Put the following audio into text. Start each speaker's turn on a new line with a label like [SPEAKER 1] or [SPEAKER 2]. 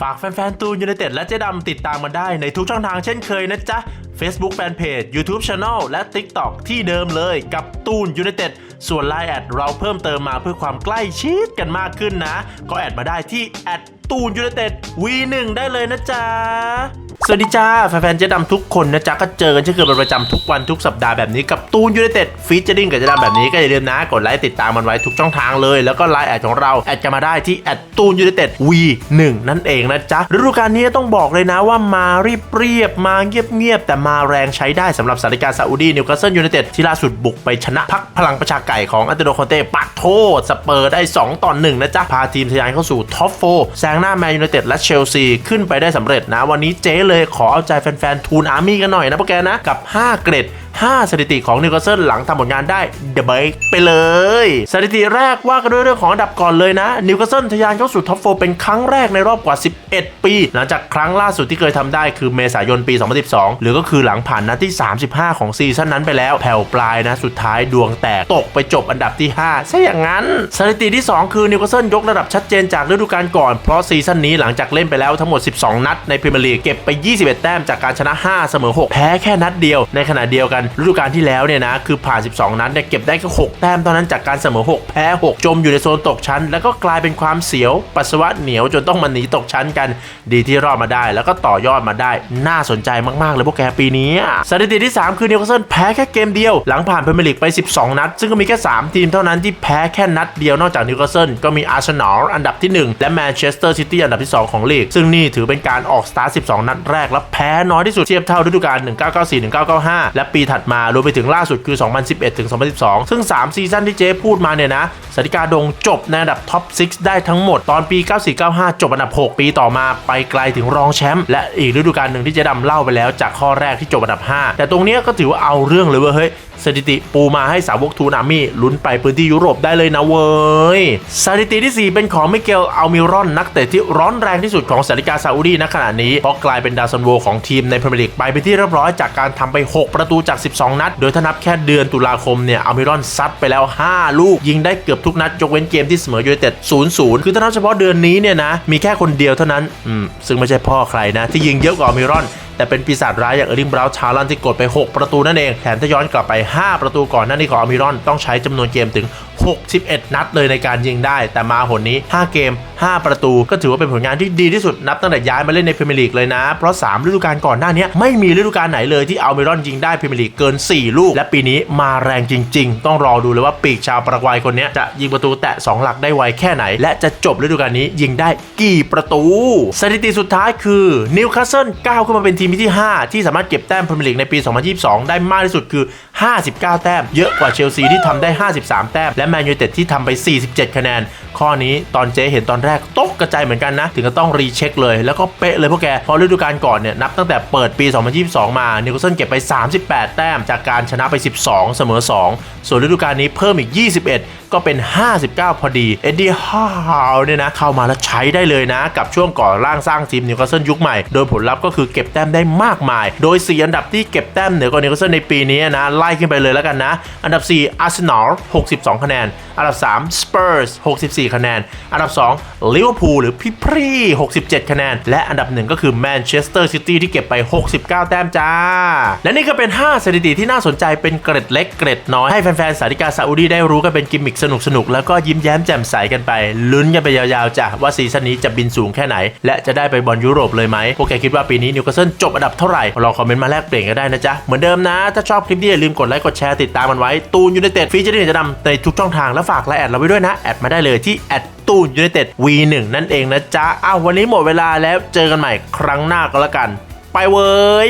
[SPEAKER 1] ฝากแฟนๆ ตูนยูไนเต็ดและเจ๊ดำติดตามมาได้ในทุกช่องทางเช่นเคยนะจ๊ะ Facebook Fanpage YouTube Channel และ TikTok ที่เดิมเลยกับตูนยูไนเต็ดส่วน Line แอดเราเพิ่มเติมมาเพื่อความใกล้ชิดกันมากขึ้นนะ ก็แอดมาได้ที่แอดตูนยูไนเต็ด V1 ได้เลยนะจ๊ะ สวัสดีจ้า แฟนๆเจ๊ดำทุกคนนะจ๊ะ ก็เจอกันเช่นเคยเป็นประจำทุกวันทุกสัปดาห์แบบนี้กับตูนยูไนเต็ดฟีเจอริ่งกับเจ๊ดำแบบนี้ก็อย่าลืมนะ กดไลค์ติดตามมันไว้ทุกช่องทางเลย แล้วก็ไลน์แอดของเรา แอดกันมาได้ที่แอดตูนยูไนเต็ด V1 นั่นเองนะจ๊ะฤดูกาลนี้ต้องบอกเลยนะว่ามาเรียบเรียบๆมาเงียบๆแต่มาแรงใช้ได้สำหรับสถานการณ์ซาอุดีนิวคาสเซิลยูไนเต็ดที่ล่าสุดบุกไปชนะพักพลังประชาไก่ของอันเตโนโคเต้ปักโทษสเปอร์ได้ 2ต่อ1นะจ๊ะพาทีมทะยานเข้าสู่ท็อปโฟแซงหน้าแมนยูไนเต็ดและเชลซีขึ้นไปได้สำเร็จนะวันนี้เจ๊เลยขอเอาใจแฟนๆทูนอาร์มี่กันหน่อยนะพวกแกนะ กับ 5 เกรด 5 สถิติของนิวคาสเซิลหลังทำผลงานได้เดอะเบกไปเลย สถิติแรกว่ากันด้วยเรื่องของอันดับก่อนเลยนะนิวคาสเซิลทะยานเข้าสู่ท็อปโฟเป็นครั้งแรกในรอบกว่า 11 ปี หลังจากครั้งล่าสุดที่เคยทำได้คือเมษายนปี 2012 หรือก็คือหลังผ่านนัดที่ 35 ของซีซั่นนั้นไปแล้วแผ่วปลายนะสุดท้ายดวงแตกตกไปจบอันดับที่5ซะอย่างนั้น สถิติที่ 2 คือนิวคาสเซิลยกระดับชัดเจนจากฤดูกาลก่อนเพราะซีซั่นนี้หลังจากเล่นไปแล้วทั้งหมด 12 นัดในพรีเมียร์ลีกเก็บไป 21 แต้มจากการชนะ 5 เสมอ 6 แพ้แค่นัดเดียว ในขณะเดียวกันฤดูกาลที่แล้วเนี่ยนะคือผ่าน 12 นัดเนี่ยเก็บได้แค่6แต้มเท่านั้นจากการเสมอ 6 แพ้ 6 จมอยู่ในโซนตกชั้น แล้วก็กลายเป็นความเสียว ปัสสาวะเหนียวจนต้องมาหนีตกชั้นกันดีที่รอดมาได้ แล้วก็ต่อยอดมาได้ น่าสนใจมาก ๆ เลยพวกแกปีนี้สถิติที่ 3 คือนิวคาสเซิลแพ้แค่เกมเดียว หลังผ่านพรีเมียร์ลีกไป 12 นัด ซึ่งก็มีแค่ 3 ทีมเท่านั้นที่แพ้แค่นัดเดียวนอกจากนิวคาสเซิลก็มีอาร์เซนอลอันดับที่ 1 และแมนเชสเตอร์ซิตี้อันดับที่ 2 ของลีก ซึ่งนี่ถือเป็นการออกสตาร์ท12 นัดแรกและแพ้น้อยที่สุดเทียบเท่าฤดูกาล1994-1995 และปีถัดมารวมไปถึงล่าสุดคือ 2011 ถึง 2012 ซึ่ง 3 ซีซั่นที่เจ๊พูดมาเนี่ยนะสติกาดงจบในอันดับท็อป 6 ได้ทั้งหมดตอนปี 94-95 จบอันดับ 6 ปีต่อมาไปไกลถึงรองแชมป์และอีกฤดูกาลหนึ่งที่เจ๊ดำเล่าไปแล้วจากข้อแรกที่จบอันดับ 5 แต่ตรงนี้ก็ถือว่าเอาเรื่องเลยเว้ยเฮ้ยสถิติปูมาให้สาวกทูนามี่ลุ้นไปพื้นที่ยุโรปได้เลยนะเว้ยสถิติที่ 4 เป็นของมิเกลอัลมิรอนนักเตะที่ร้อนแรงที่สุดของสาริกาซาอุดีณขณะนี้เพราะกลายเป็นดาวซันโวของทีมในพรีเมียร์ลีกไปเป็นที่เรียบร้อยจากการทำไป 6 ประตูจาก 12 นัด โดยถ้านับแค่เดือนตุลาคมเนี่ยอัลมิรอนซัดไปแล้ว 5 ลูก ยิงได้เกือบทุกนัดยกเว้นเกมที่เสมอยูไนเต็ด0-0 คือถ้านับเฉพาะเดือนนี้เนี่ยนะมีแค่คนเดียวเท่านั้นอืมซึ่งไม่ใช่พ่อใครนะที่ยิงเยอะกว่าอัลมิรอน แต่เป็นปีศาจร้ายอย่างเออร์ลิงบราวน์ชาลันที่กดไป 6 ประตูนั่นเอง แถมถ้าย้อนกลับไป 5 ประตูก่อนหน้านี้ของอามิรอนต้องใช้จำนวนเกมถึง 61 นัดเลยในการยิงได้ แต่มาหนนี้ 5 เกม 5 ประตู ก็ถือว่าเป็นผลงานที่ดีที่สุดนับตั้งแต่ย้ายมาเล่นในพรีเมียร์ลีกเลยนะ เพราะ 3 ฤดูกาลก่อนหน้านี้ไม่มีฤดูกาลไหนเลยที่อามิรอนยิงได้พรีเมียร์ลีกเกิน 4 ลูก และปีนี้มาแรงจริง ๆ ต้องรอดูเลยว่าปีกชาวปารากวัยคนนี้จะยิงประตูแตะ2หลักได้ไวแค่ไหน และจะจบฤดูกาลนี้ยิงได้กี่ประตู สถิติสุดท้ายคือนิวคาสเซิลก้าวขึ้นมาเป็นทีมที่ 5 ที่สามารถเก็บแต้มพรีเมียร์ลีกในปี 2022 ได้มากที่สุดคือ 59 แต้ม เยอะกว่าเชลซีที่ทำได้ 53 แต้ม และแมนยูเต็ดที่ทำไป 47 คะแนน ข้อนี้ตอนเจ๊เห็นตอนแรกตกกระจายเหมือนกันนะ ถึงก็ต้องรีเช็คเลย แล้วก็เป๊ะเลยพวกแกเพราะฤดูกาลก่อนเนี่ย นับตั้งแต่เปิดปี 2022 มานิวคาสเซิลเก็บไป 38 แต้ม จากการชนะไป 12 เสมอ 2 ส่วนฤดูกาลนี้เพิ่มอีก 21 ก็เป็น 59 พอดี เอ็ดดี้ฮาวเนี่ยนะเข้ามาแล้วใช้ได้เลยนะ กับช่วงก่อร่างสร้างทีมนิวคาสเซิลยุคใหม่ โดยผลลัพธ์ก็คือเก็บแต้มได้มากมาย โดย 4 อันดับที่เก็บแต้มเหนือกว่านิวคาสเซิลในปีนี้นะไล่ขึ้นไปเลยแล้วกันนะ อันดับ 4 อาร์เซนอล 62 คะแนน อันดับ3สเปอร์ส64 คะแนน อันดับ 2 ลิเวอร์พูลหรือพี่พรี67 คะแนน และอันดับ 1 ก็คือแมนเชสเตอร์ซิตี้ที่เก็บไป 69 แต้มจ้า และนี่ก็เป็น 5 สถิติที่น่าสนใจเป็นเกร็ดเล็กเกร็ดน้อย ให้แฟนๆสาริกาซาอุดีได้รู้กันเป็นกิมมิคสนุกๆแล้วก็ยิ้มแย้มแจ่มใสกันไป ลุ้นกันไปยาวๆจ้ะว่าซีซั่นนี้จะบินสูงแค่ไหน และจะได้ไปบอลยุโรปเลยไหมพวกแกคิดว่าปีนี้นิวคาสเซิลจบอันดับเท่าไหร่ลองคอมเมนต์มาแลกเปลี่ยนกันได้นะจ๊ะ เหมือนเดิมนะ ถ้าชอบคลิปนี้อย่าลืมกดไลค์กดแชร์ติดตามมันไว้ตูนยูไนเต็ดฟีเจอร์ที่จะนำในทุกช่องทางและฝากไลน์แอดเราไว้ด้วยนะ แอดมาได้เลยที่แอดตูนยูไนเต็ด V1 นั่นเองนะจ๊ะอ้าววันนี้หมดเวลาแล้วเจอกันใหม่ครั้งหน้าก็แล้วกัน ไปเว้ย